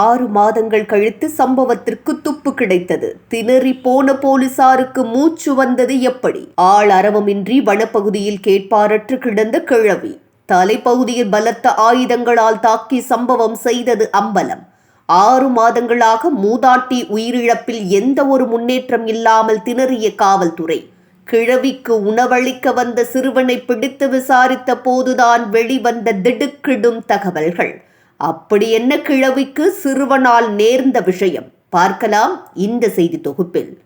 ஆறு மாதங்கள் கழித்து சம்பவத்திற்கு துப்பு கிடைத்தது. திணறி போன போலீசாருக்கு மூச்சு வந்தது எப்படி? ஆள் அரவமின்றி வனப்பகுதியில் கேட்பாரற்று கிடந்த கிழவி. தலைப்பகுதியில் பலத்த ஆயுதங்களால் தாக்கி சம்பவம் செய்தது அம்பலம். ஆறு மாதங்களாக மூதாட்டி உயிரிழப்பில் எந்த ஒரு முன்னேற்றம் இல்லாமல் திணறிய காவல்துறை. கிழவிக்கு உணவளிக்க வந்த சிறுவனை பிடித்து விசாரித்த போதுதான் வெளிவந்த திடுக்கிடும் தகவல்கள். அப்படி என்ன கிழவிக்கு சிறுவனால் நேர்ந்த விஷயம்? பார்க்கலாம் இந்த செய்தி தொகுப்பில்.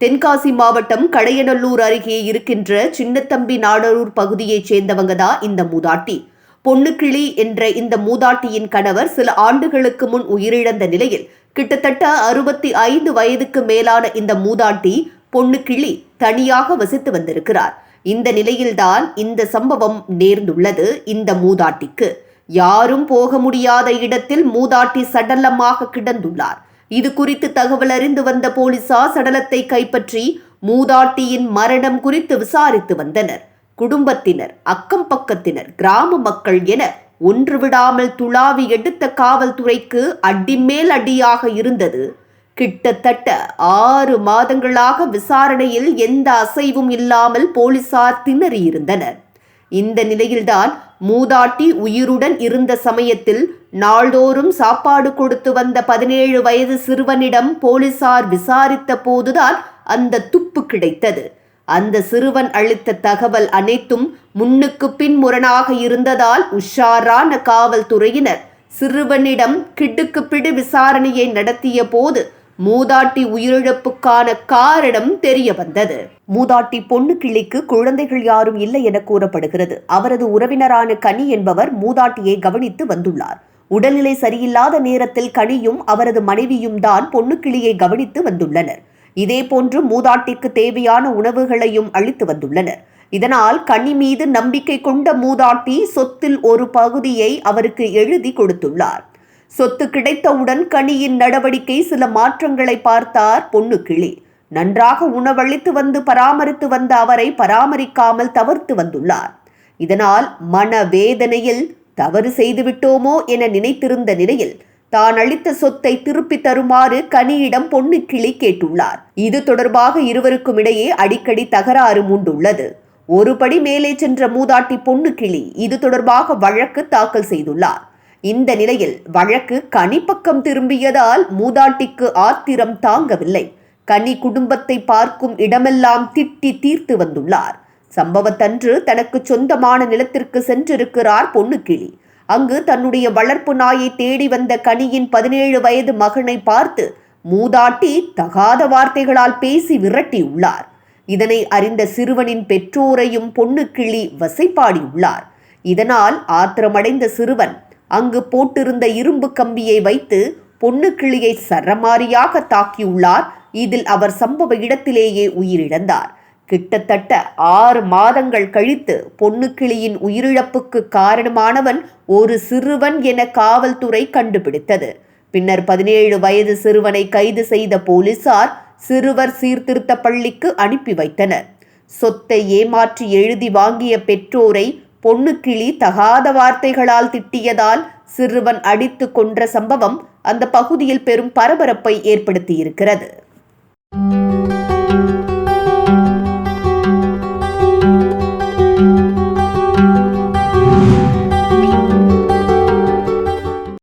தென்காசி மாவட்டம் கடையநல்லூர் அருகே இருக்கின்ற சின்னத்தம்பி நாடரூர் பகுதியைச் சேர்ந்தவங்க தான் இந்த மூதாட்டி. பொன்னுக்கிளி என்ற இந்த மூதாட்டியின் கணவர் சில ஆண்டுகளுக்கு முன் உயிரிழந்த நிலையில் கிட்டத்தட்ட அறுபத்தி ஐந்து வயதுக்கு மேலான இந்த மூதாட்டி பொன்னுக்கிளி தனியாக வசித்து வந்திருக்கிறார். இந்த நிலையில்தான் இந்த சம்பவம் நேர்ந்துள்ளது இந்த மூதாட்டிக்கு. யாரும் போக முடியாத இடத்தில் மூதாட்டி சடலமாக கிடந்துள்ளார். இது குறித்து தகவல் அறிந்து வந்த போலீசார் சடலத்தை கைப்பற்றி மூதாட்டியின் மரணம் குறித்து விசாரித்து வந்தனர். குடும்பத்தினர் அக்கம் பக்கத்தினர் கிராம மக்கள் என ஒன்று விடாமல் துளாவி எடுத்த காவல்துறைக்கு அடிமேல் அடியாக இருந்தது. கிட்டத்தட்ட ஆறு மாதங்களாக விசாரணையில் எந்த அசைவும் இல்லாமல் போலீசார் திணறியிருந்தனர். இந்த நிலையில்தான் மூதாட்டி உயிருடன் இருந்த சமயத்தில் நாள்தோறும் சாப்பாடு கொடுத்து வந்த பதினேழு வயது சிறுவனிடம் போலீசார் விசாரித்த போதுதான் அந்த துப்பு கிடைத்தது. அந்த சிறுவன் அளித்த தகவல் அனைத்தும் முன்னுக்கு பின் முரணாக இருந்ததால் உஷாரான காவல்துறையினர் சிறுவனிடம் கிடுக்கு பிடு விசாரணையை நடத்திய போது மூதாட்டி உயிரிழப்புக்கான காரணம் தெரிய வந்தது மூதாட்டி பொண்ணு கிளிக்கு குழந்தைகள் யாரும் இல்லை என கூறப்படுகிறது. அவரது உறவினரான கனி என்பவர் மூதாட்டியை கவனித்து வந்துள்ளார். உடல்நிலை சரியில்லாத நேரத்தில் கனியும் அவரது மனைவியும் தான் பொண்ணு கிளியை கவனித்து வந்துள்ளனர். இதேபோன்று மூதாட்டிக்கு தேவையான உணவுகளையும் அளித்து வந்துள்ளனர். இதனால் கனி மீது நம்பிக்கை கொண்ட மூதாட்டி சொத்தில் ஒரு பகுதியை அவருக்கு எழுதி கொடுத்துள்ளார். சொத்து கிடைத்தவுடன் கனியின் நடவடிக்கை சில மாற்றங்களை பார்த்தார் பொண்ணு கிளி. நன்றாக உணவளித்து வந்து பராமரித்து வந்த அவரை பராமரிக்காமல் தவிர்த்து வந்துள்ளார். இதனால் மன வேதனையில் தவறு செய்துவிட்டோமோ என நினைத்திருந்த நிலையில் தான் அளித்த சொத்தை திருப்பி தருமாறு கனியிடம் பொண்ணு கிளி கேட்டுள்ளார். இது தொடர்பாக இருவருக்கும் இடையே அடிக்கடி தகராறு மூண்டுள்ளது. ஒருபடி மேலே சென்ற மூதாட்டி பொண்ணு கிளி இது தொடர்பாக வழக்கு தாக்கல் செய்துள்ளார். இந்த நிலையில் வழக்கு கனிப்பக்கம் திரும்பியதால் மூதாட்டிக்கு ஆத்திரம் தாங்கவில்லை. கனி குடும்பத்தை பார்க்கும் இடமெல்லாம் திட்டி தீர்த்து வந்துள்ளார். சம்பவத்தன்று தனக்கு சொந்தமான நிலத்திற்கு சென்றிருக்கிறார் பொன்னுக்கிளி. அங்கு தன்னுடைய வளர்ப்பு நாயை தேடி வந்த கனியின் பதினேழு வயது மகனை பார்த்து மூதாட்டி தகாத வார்த்தைகளால் பேசி விரட்டியுள்ளார். இதனை அறிந்த சிறுவனின் பெற்றோரையும் பொன்னுக்கிளி வசைப்பாடியுள்ளார். இதனால் ஆத்திரமடைந்த சிறுவன் அங்கு போட்டிருந்த இரும்பு கம்பியை வைத்து பொண்ணு கிளியை சரமாரியாக தாக்கியுள்ளார். இதில் அவர் சம்பவ இடத்திலேயே உயிரிழந்தார். கிட்டத்தட்ட ஆறு மாதங்கள் கழித்து பொன்னுக்கிளியின் உயிரிழப்புக்கு காரணமானவன் ஒரு சிறுவன் என காவல்துறை கண்டுபிடித்தது. பின்னர் பதினேழு வயது சிறுவனை கைது செய்த போலீசார் சிறுவர் சீர்திருத்த பள்ளிக்கு அனுப்பி வைத்தனர். சொத்தை ஏமாற்றி எழுதி வாங்கிய பெற்றோரை பொன்னுக்கிளி தகாத வார்த்தைகளால் திட்டியதால் சிறுவன் அடித்து கொன்ற சம்பவம் அந்த பகுதியில் பெரும் பரபரப்பை ஏற்படுத்தியிருக்கிறது.